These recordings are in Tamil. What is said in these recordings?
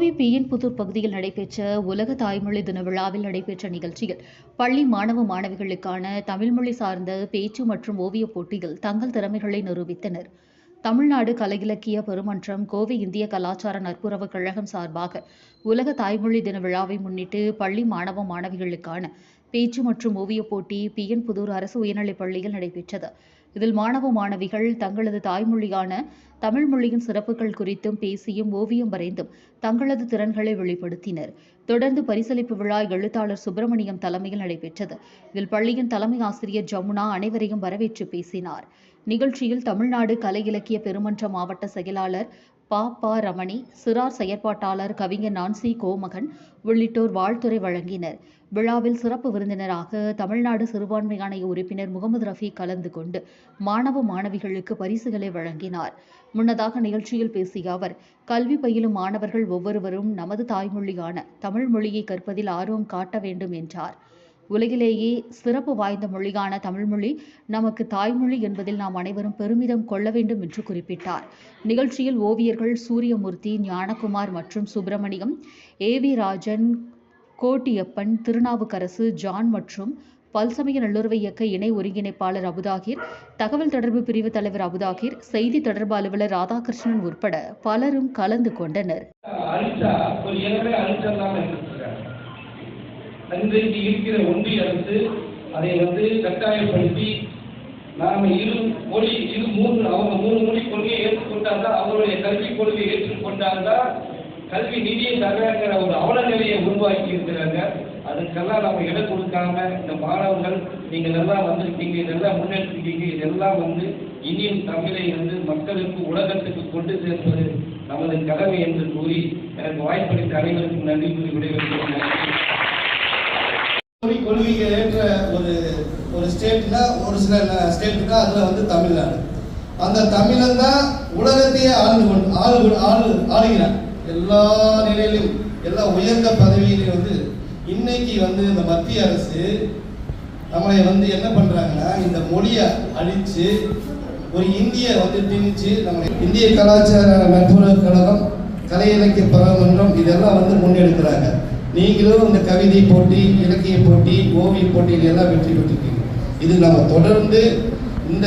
கோவை புதூர் பகுதியில் நடைபெற்ற உலக தாய்மொழி தின விழாவில் நடைபெற்ற நிகழ்ச்சியில் பள்ளி மாணவ மாணவிகளுக்கான தமிழ்மொழி சார்ந்த பேச்சு மற்றும் ஓவியப் போட்டியில் தங்கள் திறமைகளை நிரூபித்தனர். தமிழ்நாடு கலை இலக்கிய பெருமன்றம் கோவை இந்திய கலாச்சார நட்புறவு கழகம் சார்பாக உலக தாய்மொழி தின விழாவை முன்னிட்டு பள்ளி மாணவ மாணவிகளுக்கான பேச்சு மற்றும் ஓவியப் போட்டி பிஎன் புதூர் அரசு உயர்நிலைப் பள்ளியில் நடைபெற்றது. இதில் மாணவ மாணவிகள் தங்களது தாய்மொழியான தமிழ் மொழியின் சிறப்புகள் குறித்தும் பேசியும் ஓவியம் வரைந்தும் தங்களது திறன்களை வெளிப்படுத்தினர். தொடர்ந்து பரிசளிப்பு விழா எழுத்தாளர் சுப்பிரமணியம் தலைமையில் நடைபெற்றது. இதில் பள்ளியின் தலைமை ஆசிரியர் ஜமுனா அனைவரையும் வரவேற்று பேசினார். நிகழ்ச்சியில் தமிழ்நாடு கலை இலக்கிய பெருமன்ற மாவட்ட செயலாளர் பா ப ரமணி சிறார் செயற்பாட்டாளர் கவிஞர் நான்சி கோமகன் உள்ளிட்டோர் வாழ்த்துரை வழங்கினர். விழாவில் சிறப்பு விருந்தினராக தமிழ்நாடு சிறுபான்மை ஆணைய உறுப்பினர் முகமது ரஃபி கலந்து கொண்டு மாணவ மாணவிகளுக்கு பரிசுகளை வழங்கினார். முன்னதாக நிகழ்ச்சியில் பேசிய அவர் கல்வி பயிலும் மாணவர்கள் ஒவ்வொருவரும் நமது தாய்மொழியான தமிழ் மொழியை கற்பதில் ஆர்வம் காட்ட வேண்டும் என்றார். உலகிலேயே சிறப்பு வாய்ந்த மொழியான தமிழ்மொழி நமக்கு தாய்மொழி என்பதில் நாம் அனைவரும் பெருமிதம் கொள்ள வேண்டும் என்று குறிப்பிட்டார். நிகழ்ச்சியில் ஓவியர்கள் சூரியமூர்த்தி ஞானகுமார் மற்றும் Subramaniam A V Rajan Kottiyappan Thirunavukkarasu John மற்றும் பல்சமய நல்லுறவை இயக்க இணை ஒருங்கிணைப்பாளர் அபுதாகிர் தகவல் தொடர்பு பிரிவு தலைவர் அபுதாகிர் செய்தி தொடர்பு அலுவலர் ராதாகிருஷ்ணன் உட்பட பலரும் கலந்து கொண்டனர். இன்றைக்கு இருக்கிற ஒன்றிய அரசு அதை வந்து கட்டாயப்படுத்தி நாம் இரு மொழி இரு மூன்று அவங்க மூணு மொழி கொள்கையை ஏற்றுக்கொண்டால்தான் அவருடைய கல்விக் கொள்கையை ஏற்றுக்கொண்டால்தான் கல்வி நிதியை தர்றாங்கிற ஒரு அவல நிலையை உருவாக்கி இருக்கிறாங்க. அதுக்கெல்லாம் நம்ம இடம் கொடுக்காம இந்த மாணவர்கள் நீங்கள் நல்லா வந்திருக்கீங்க இதெல்லாம் முன்னெடுத்துருக்கீங்க இதெல்லாம் வந்து இனியும் தமிழை வந்து மக்களுக்கு உலகத்துக்கு கொண்டு சேர்ப்பது நமது கடமை என்று கூறி எனக்கு வாய்ப்பளித்த அனைவருக்கும் நன்றி கூறி விடைபெறுகிறேன். கொள்கைக்கு ஏற்ற ஒரு ஒரு ஸ்டேட்னா ஒரு சில ஸ்டேட்டுனா அதில் வந்து தமிழ்நாடு. அந்த தமிழன் தான் உலகத்தையே ஆளு கொண்டு ஆளு ஆளு ஆளுகிறான். எல்லா நிலையிலும் எல்லா உயர்ந்த பதவியிலையும் வந்து இன்னைக்கு வந்து இந்த மத்திய அரசு நம்மளை வந்து என்ன பண்ணுறாங்கன்னா இந்த மொழியை அழித்து ஒரு இந்திய வந்து திணிச்சு நம்மளை இந்திய கலாச்சார நட்புறவு கழகம் கலை இலக்கிய பரமன்றம் இதெல்லாம் வந்து முன்னெடுக்கிறாங்க. நீங்களும் இந்த கவிதை போட்டி இலக்கிய போட்டி ஓவிய போட்டியில் எல்லாம் வெற்றி பெற்றிருக்கீங்க. இது நம்ம தொடர்ந்து இந்த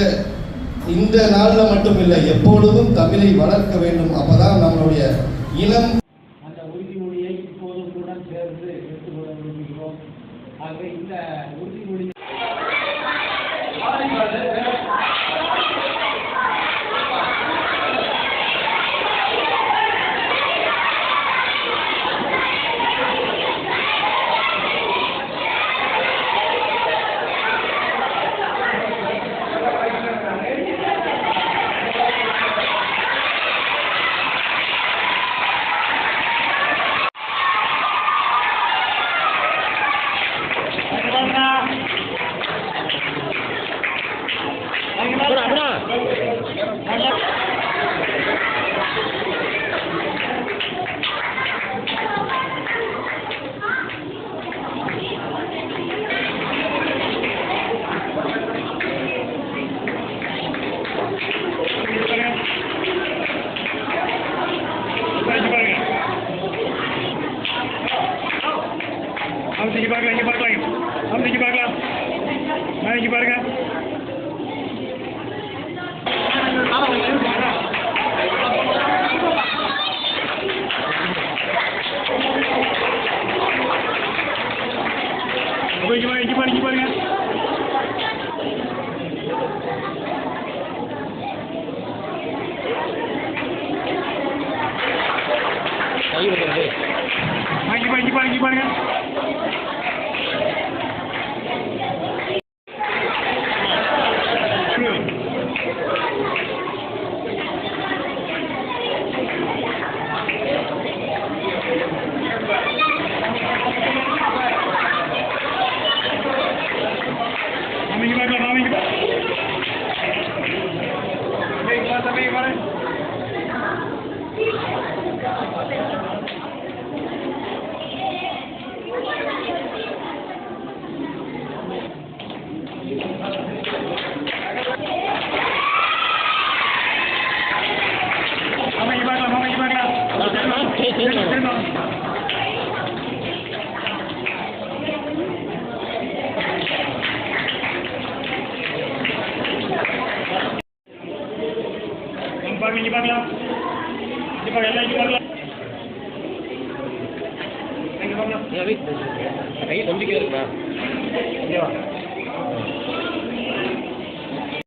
இந்த நாளில் மட்டும் இல்லை எப்பொழுதும் தமிழை வளர்க்க வேண்டும். அப்பதான் நம்மளுடைய இளம் அப்போ இங்கே பாருங்க இங்கே இங்க பார்க்கலாம் பாருங்க எல்லாம் இங்க பார்க்கலாம் இங்க பார்க்கலாம் கை நம்பிக்கை இருக்குண்ணா இங்க வா.